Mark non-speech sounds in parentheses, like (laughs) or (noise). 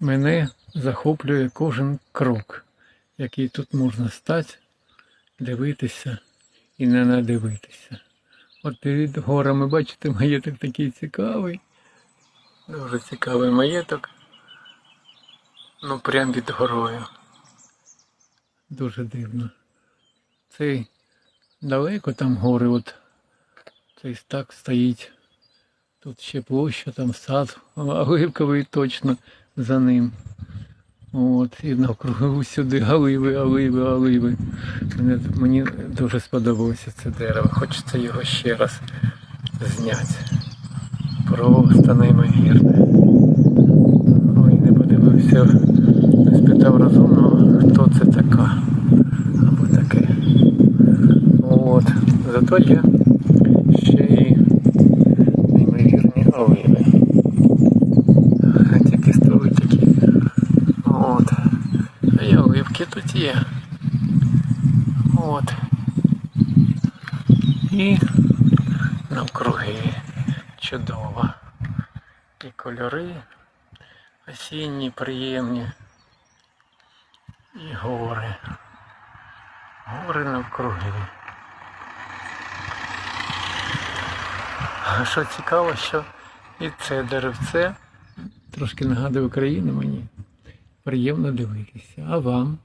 Мене захоплює кожен крок, який тут можна стати, дивитися і не надивитися. От перед горами, бачите, маєток такий цікавий. Дуже цікавий маєток. Ну, прям під горою. Дуже дивно. Цей далеко там гори, от цей стак стоїть. Тут ще площа, там сад, (laughs) оливковий точно за ним. От, і навкруги сюди оливи, оливи, оливи. Мені, мені дуже сподобалося це дерево. Хочеться його ще раз зняти. Просто неймовірне. Ой, не подивився, не спитав розумного, хто це така. Або таке. От. Зато є ще і неймовірні оливи. Тільки стволи такі. От. А і тут є. От. І навкруги чудово. І кольори осінні, приємні. І гори. Гори навкруги. А що цікаво, що і це деревце трошки нагадує Україну мені. Приємно дивитися. А вам?